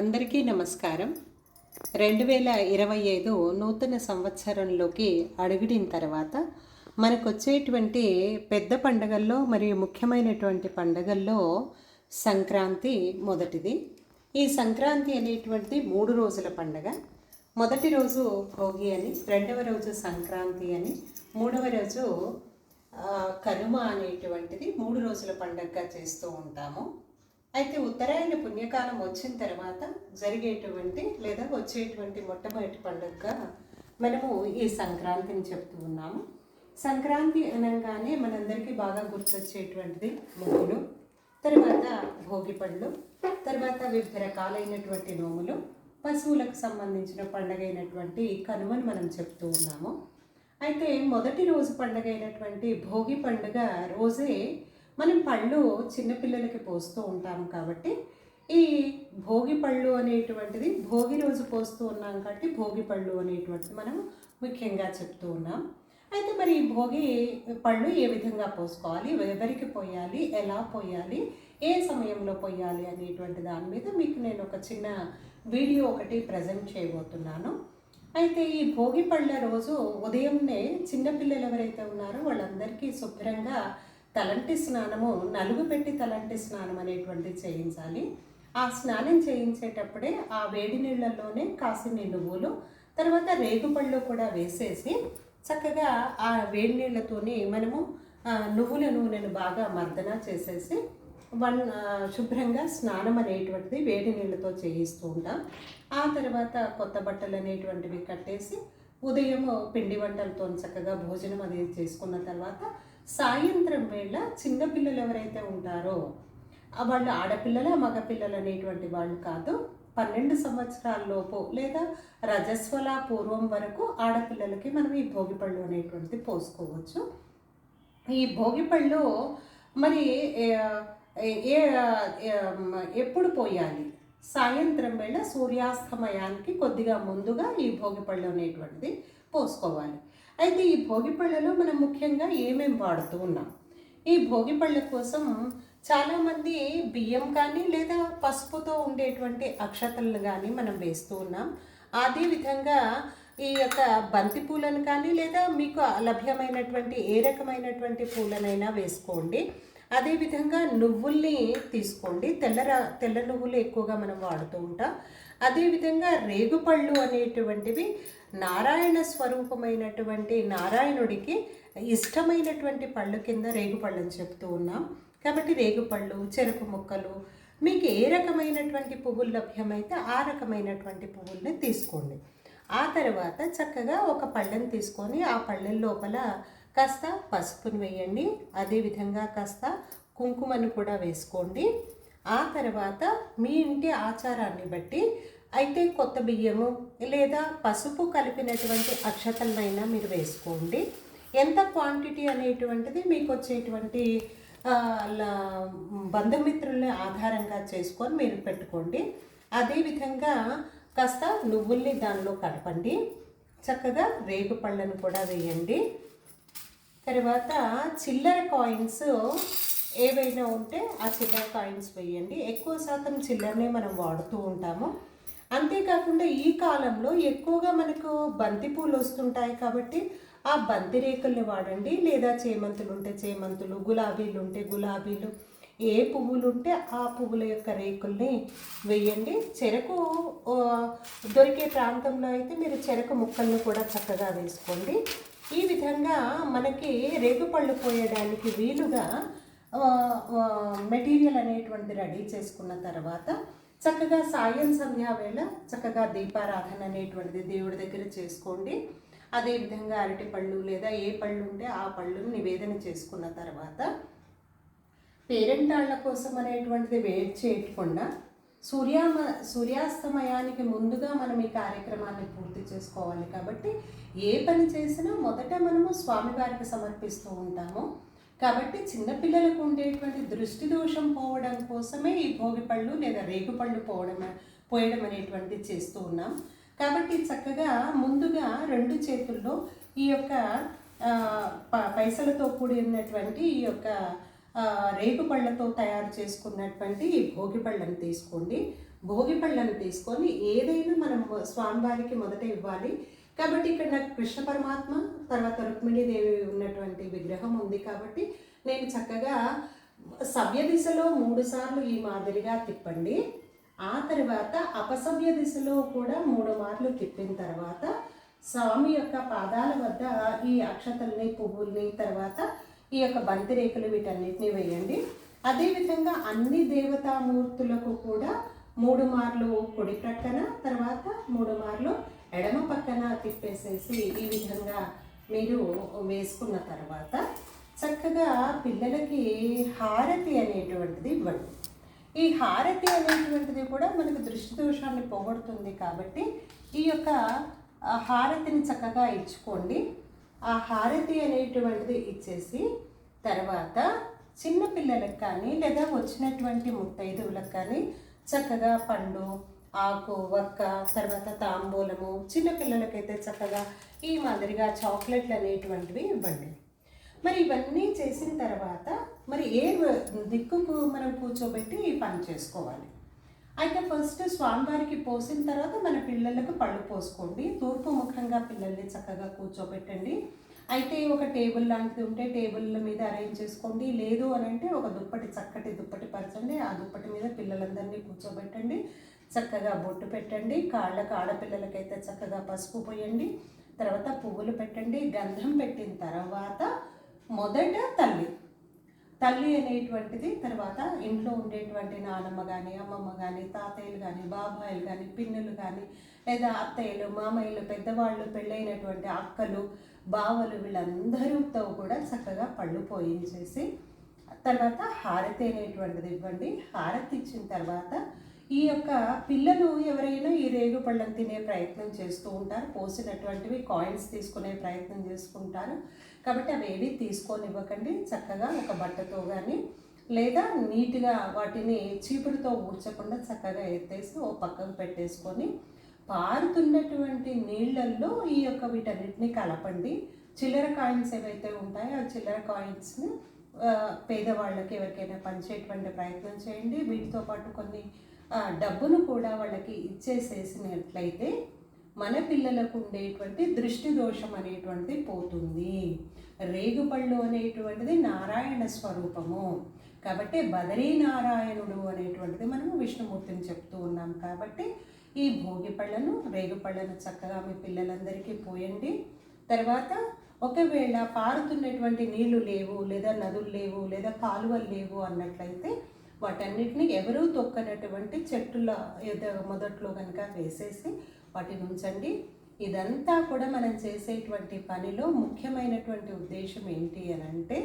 అందరికీ నమస్కారం. రెండు వేల ఇరవై ఐదు నూతన సంవత్సరంలోకి అడుగుడిన తర్వాత మనకు వచ్చేటువంటి పెద్ద పండగల్లో మరియు ముఖ్యమైనటువంటి పండగల్లో సంక్రాంతి మొదటిది. ఈ సంక్రాంతి అనేటువంటి మూడు రోజుల పండగ. మొదటి రోజు భోగి అని రెండవ రోజు సంక్రాంతి అని మూడవ రోజు కనుమ అనేటువంటిది మూడు రోజుల పండగగా చేస్తూ ఉంటాము. అయితే ఉత్తరాయణ పుణ్యకాలం వచ్చిన తర్వాత జరిగేటువంటి లేదా వచ్చేటువంటి మొట్టమొదటి పండుగగా మనము ఈ సంక్రాంతిని చెప్తూ ఉన్నాము. సంక్రాంతి అనగానే మనందరికీ బాగా గుర్తొచ్చేటువంటిది ముగ్గులు తర్వాత భోగి పళ్ళు తర్వాత వివిధ రకాలైనటువంటి నోములు పశువులకు సంబంధించిన పండుగ అయినటువంటి కనుమని మనం చెప్తూ ఉన్నాము. అయితే మొదటి రోజు పండుగ అయినటువంటి భోగి పండుగ రోజే మనం పళ్ళు చిన్నపిల్లలకి పోస్తూ ఉంటాం కాబట్టి ఈ భోగి పళ్ళు అనేటువంటిది భోగి రోజు పోస్తూ ఉన్నాం కాబట్టి భోగి పళ్ళు అనేటువంటిది మనం ముఖ్యంగా చెప్తూ ఉన్నాం. అయితే మరి ఈ భోగి పళ్ళు ఏ విధంగా పోసుకోవాలి? ఎవరికి పోయాలి? ఎలా పోయాలి? ఏ సమయంలో పోయాలి అనేటువంటి దాని మీద మీకు నేను ఒక చిన్న వీడియో ఒకటి ప్రజెంట్ చేయబోతున్నాను. అయితే ఈ భోగి పళ్ళ రోజు ఉదయంనే చిన్నపిల్లలు ఎవరైతే ఉన్నారో వాళ్ళందరికీ శుభ్రంగా తలంటి స్నానము నలుగు పెట్టి తలంటి స్నానం అనేటువంటిది చేయించాలి. ఆ స్నానం చేయించేటప్పుడే ఆ వేడి నీళ్ళల్లోనే కాసిన నువ్వులు తర్వాత రేగుపళ్ళు కూడా వేసేసి చక్కగా ఆ వేడి నీళ్ళతోని మనము నువ్వుల నూనెను బాగా మర్దన చేసేసి వన్ శుభ్రంగా స్నానం అనేటువంటిది వేడి నీళ్ళతో చేయిస్తూ ఉంటాం. ఆ తర్వాత కొత్త బట్టలు అనేటువంటివి కట్టేసి ఉదయం పిండి వంటలతో చక్కగా భోజనం అది చేసుకున్న తర్వాత సాయంత్రం వేళ చిన్నపిల్లలు ఎవరైతే ఉంటారో వాళ్ళు ఆడపిల్లల మగపిల్లలు అనేటువంటి వాళ్ళు కాదు పన్నెండు సంవత్సరాల లోపు లేదా రజస్వల పూర్వం వరకు ఆడపిల్లలకి మనం ఈ భోగిపళ్ళు అనేటువంటిది పోసుకోవచ్చు. ఈ భోగిపళ్ళు మరి ఏ- ఎప్పుడు పోయాలి? సాయంత్రం వేళ సూర్యాస్తమయానికి కొద్దిగా ముందుగా ఈ భోగిపళ్ళు అనేటువంటిది పోసుకోవాలి. అయితే ఈ భోగిపళ్ళలో మనం ముఖ్యంగా ఏమేం వాడుతూ ఉన్నాం? ఈ భోగిపళ్ళ కోసం చాలామంది బియ్యం కానీ లేదా పసుపుతో ఉండేటువంటి అక్షతలను కానీ మనం వేస్తూ ఉన్నాం. అదేవిధంగా ఈ యొక్క బంతి పూలను కానీ లేదా మీకు లభ్యమైనటువంటి ఏ రకమైనటువంటి పూలనైనా వేసుకోండి. అదేవిధంగా నువ్వుల్ని తీసుకోండి. తెల్ల ర- తెల్ల నువ్వులు ఎక్కువగా మనం వాడుతూ ఉంటాం. అదేవిధంగా రేగుపళ్ళు అనేటువంటివి నారాయణ స్వరూపమైనటువంటి నారాయణుడికి ఇష్టమైనటువంటి పళ్ళు కింద రేగుపళ్ళు అని చెప్తూ ఉన్నాం. కాబట్టి రేగుపళ్ళు చెరుకు ముక్కలు మీకు ఏ రకమైనటువంటి పువ్వులు లభ్యమైతే ఆ రకమైనటువంటి పువ్వుల్ని తీసుకోండి. ఆ తర్వాత చక్కగా ఒక పళ్ళెని తీసుకొని ఆ పళ్ళె లోపల కాస్త పసుపును వేయండి. అదేవిధంగా కాస్త కుంకుమను కూడా వేసుకోండి. ఆ తర్వాత మీ ఇంటి ఆచారాన్ని బట్టి అయితే కొత్త బియ్యము లేదా పసుపు కలిపినటువంటి అక్షతలనైనా మీరు వేసుకోండి. ఎంత క్వాంటిటీ అనేటువంటిది మీకు వచ్చేటువంటి బంధుమిత్రుల్ని ఆధారంగా చేసుకొని మీరు పెట్టుకోండి. అదేవిధంగా కాస్త నువ్వుల్ని దానిలో కలపండి. చక్కగా రేగు పళ్ళను కూడా వేయండి. తర్వాత చిల్లర కాయిన్స్ ఏవైనా ఉంటే ఆ చిల్లర కాయిన్స్ వేయండి. ఎక్కువ శాతం చిల్లరనే మనం వాడుతూ ఉంటాము. అంతేకాకుండా ఈ కాలంలో ఎక్కువగా మనకు బంతి పూలు వస్తుంటాయి కాబట్టి ఆ బంతి రేకుల్ని వాడండి. లేదా చేమంతులు ఉంటే చేమంతులు గులాబీలు ఉంటే గులాబీలు ఏ పువ్వులు ఉంటే ఆ పువ్వుల యొక్క రేకుల్ని వేయండి. చెరకు దొరికే ప్రాంతంలో అయితే మీరు చెరకు ముక్కల్ని కూడా చక్కగా వేసుకోండి. ఈ విధంగా మనకి రేగుపళ్ళు పోయడానికి వీలుగా మెటీరియల్ అనేటువంటిది రెడీ చేసుకున్న తర్వాత చక్కగా సాయం సంధ్యావేళ చక్కగా దీపారాధన అనేటువంటిది దేవుడి దగ్గర చేసుకోండి. అదేవిధంగా అరటి పళ్ళు లేదా ఏ పళ్ళు ఉంటే ఆ పళ్ళును నివేదన చేసుకున్న తర్వాత పేరెంటాళ్ళ కోసం అనేటువంటిది వెయిట్ చేయకుండా సూర్యామ సూర్యాస్తమయానికి ముందుగా మనం ఈ కార్యక్రమాన్ని పూర్తి చేసుకోవాలి కాబట్టి ఏ పని చేసినా మొదట మనము స్వామివారికి సమర్పిస్తూ ఉంటాము. కాబట్టి చిన్నపిల్లలకు ఉండేటువంటి దృష్టి దోషం పోవడం కోసమే ఈ భోగి పళ్ళు లేదా రేగుపళ్ళు పోవడం పోయడం అనేటువంటిది చేస్తూ ఉన్నాం. కాబట్టి చక్కగా ముందుగా రెండు చేతుల్లో ఈ యొక్క ప- పైసలతో కూడినటువంటి ఈ యొక్క రేగు పళ్ళతో తయారు చేసుకున్నటువంటి ఈ భోగి పళ్ళను తీసుకోండి. భోగి పళ్ళను తీసుకొని ఏదైనా మనం స్వామివారికి మొదట ఇవ్వాలి. కాబట్టి ఇక్కడ నాకు కృష్ణ పరమాత్మ తర్వాత రుక్మిణీదేవి ఉన్నటువంటి విగ్రహం ఉంది కాబట్టి నేను చక్కగా సవ్య దిశలో మూడు సార్లు ఈ మాదిరిగా తిప్పండి. ఆ తర్వాత అపసవ్య దిశలో కూడా మూడు మార్లు తిప్పిన తర్వాత స్వామి యొక్క పాదాల వద్ద ఈ అక్షతల్ని పువ్వుల్ని తర్వాత ఈ యొక్క బంతి రేకులు వీటన్నిటిని వేయండి. అదేవిధంగా అన్ని దేవతామూర్తులకు కూడా మూడు మార్లు కుడి ప్రక్కన తర్వాత మూడు మార్లు ఎడమ పక్కన తిప్పేసేసి ఈ విధంగా మీరు వేసుకున్న తర్వాత చక్కగా పిల్లలకి హారతి అనేటువంటిది ఇవ్వండి. ఈ హారతి అనేటువంటిది కూడా మనకు దృష్టి దోషాన్ని పోగొడుతుంది కాబట్టి ఈ యొక్క హారతిని చక్కగా ఇచ్చుకోండి. ఆ హారతి అనేటువంటిది ఇచ్చేసి తర్వాత చిన్న పిల్లలకు కానీ లేదా వచ్చినటువంటి ముత్తైదువులకు కానీ చక్కగా పండు ఆకు వక్క తర్వాత తాంబూలము చిన్న పిల్లలకైతే చక్కగా ఈ మాదిరిగా చాక్లెట్లు అనేటువంటివి ఇవ్వండి. మరి ఇవన్నీ చేసిన తర్వాత మరి ఏ దిక్కుకు మనం కూర్చోబెట్టి ఈ పని చేసుకోవాలి? అయితే ఫస్ట్ స్వామివారికి పోసిన తర్వాత మన పిల్లలకు పళ్ళు పోసుకోండి. తూర్పు ముఖంగా పిల్లల్ని చక్కగా కూర్చోబెట్టండి. అయితే ఒక టేబుల్ లాంటిది ఉంటే టేబుల్ మీద అరేంజ్ చేసుకోండి. లేదు అని అంటే ఒక దుప్పటి చక్కటి దుప్పటి పరచండి. ఆ దుప్పటి మీద పిల్లలందరినీ కూర్చోబెట్టండి. చక్కగా బొట్టు పెట్టండి కాళ్ళకు ఆడపిల్లలకైతే చక్కగా పసుపు పోయండి తర్వాత పువ్వులు పెట్టండి గంధం పెట్టిన తర్వాత మొదట తల్లి. తల్లి అనేటువంటిది తర్వాత ఇంట్లో ఉండేటువంటి నానమ్మ కానీ అమ్మమ్మ కానీ తాతయ్యలు కానీ బాబాయిలు కానీ పిన్నులు కానీ లేదా అత్తయ్యలు మామయ్యలు పెద్దవాళ్ళు పెళ్ళైనటువంటి అక్కలు బావలు వీళ్ళందరితో కూడా చక్కగా పళ్ళు పోయించేసి తర్వాత హారతి అనేటువంటిది ఇవ్వండి. హారతి ఇచ్చిన తర్వాత ఈ యొక్క పిల్లలు ఎవరైనా ఈ రేగు పళ్ళను తినే ప్రయత్నం చేస్తూ ఉంటారు పోసినటువంటివి కాయిన్స్ తీసుకునే ప్రయత్నం చేసుకుంటారు. కాబట్టి అవి ఏవి తీసుకొనివ్వకండి. చక్కగా ఒక బట్టతో కానీ లేదా నీట్గా వాటిని చీపురుతో ఊడ్చకుండా చక్కగా ఎత్తేసి ఓ పక్కకు పెట్టేసుకొని పారుతున్నటువంటి నీళ్ళల్లో ఈ యొక్క వీటన్నిటిని కలపండి. చిల్లర కాయిన్స్ ఏవైతే ఉంటాయో ఆ చిల్లర కాయిన్స్ని పేదవాళ్ళకి ఎవరికైనా పంచేటువంటి ప్రయత్నం చేయండి. వీటితో పాటు కొన్ని డబ్బును కూడా వాళ్ళకి ఇచ్చేసేసినట్లయితే మన పిల్లలకు ఉండేటువంటి దృష్టి దోషం అనేటువంటిది పోతుంది. రేగుపళ్ళు అనేటువంటిది నారాయణ స్వరూపము. కాబట్టి బదరీ నారాయణుడు అనేటువంటిది మనము విష్ణుమూర్తిని చెప్తూ ఉన్నాం. కాబట్టి ఈ భోగి పళ్ళను రేగుపళ్ళను చక్కగా మీ పిల్లలందరికీ పోయండి. తర్వాత ఒకవేళ పారుతున్నటువంటి నీళ్ళు లేవు లేదా నదులు లేవు లేదా కాలువలు లేవు అన్నట్లయితే వాటన్నిటిని ఎవరూ తొక్కనటువంటి చెట్టుల ఏదో మొదట్లో కనుక వేసేసి వాటిని ఉంచండి. ఇదంతా కూడా మనం చేసేటువంటి పనిలో ముఖ్యమైనటువంటి ఉద్దేశం ఏంటి అని అంటే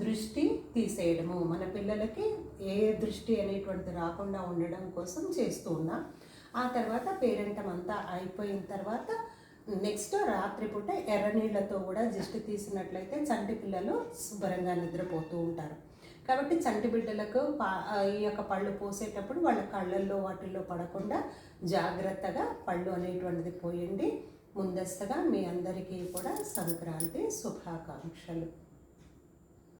దృష్టి తీసేయడము. మన పిల్లలకి ఏ దృష్టి అనేటువంటిది రాకుండా ఉండడం కోసం చేస్తూ ఉన్నాం. ఆ తర్వాత పేరెంటం అంతా అయిపోయిన తర్వాత నెక్స్ట్ రాత్రిపూట ఎర్ర నీళ్ళతో కూడా దిష్టి తీసినట్లయితే చంటి పిల్లలు శుభ్రంగా నిద్రపోతూ ఉంటారు. కాబట్టి చంటి బిడ్డలకు ఈ యొక్క పళ్ళు పోసేటప్పుడు వాళ్ళ కళ్ళల్లో వాటిల్లో పడకుండా జాగ్రత్తగా పళ్ళు అనేటువంటిది పోయండి. ముందస్తుగా మీ అందరికీ కూడా సంక్రాంతి శుభాకాంక్షలు.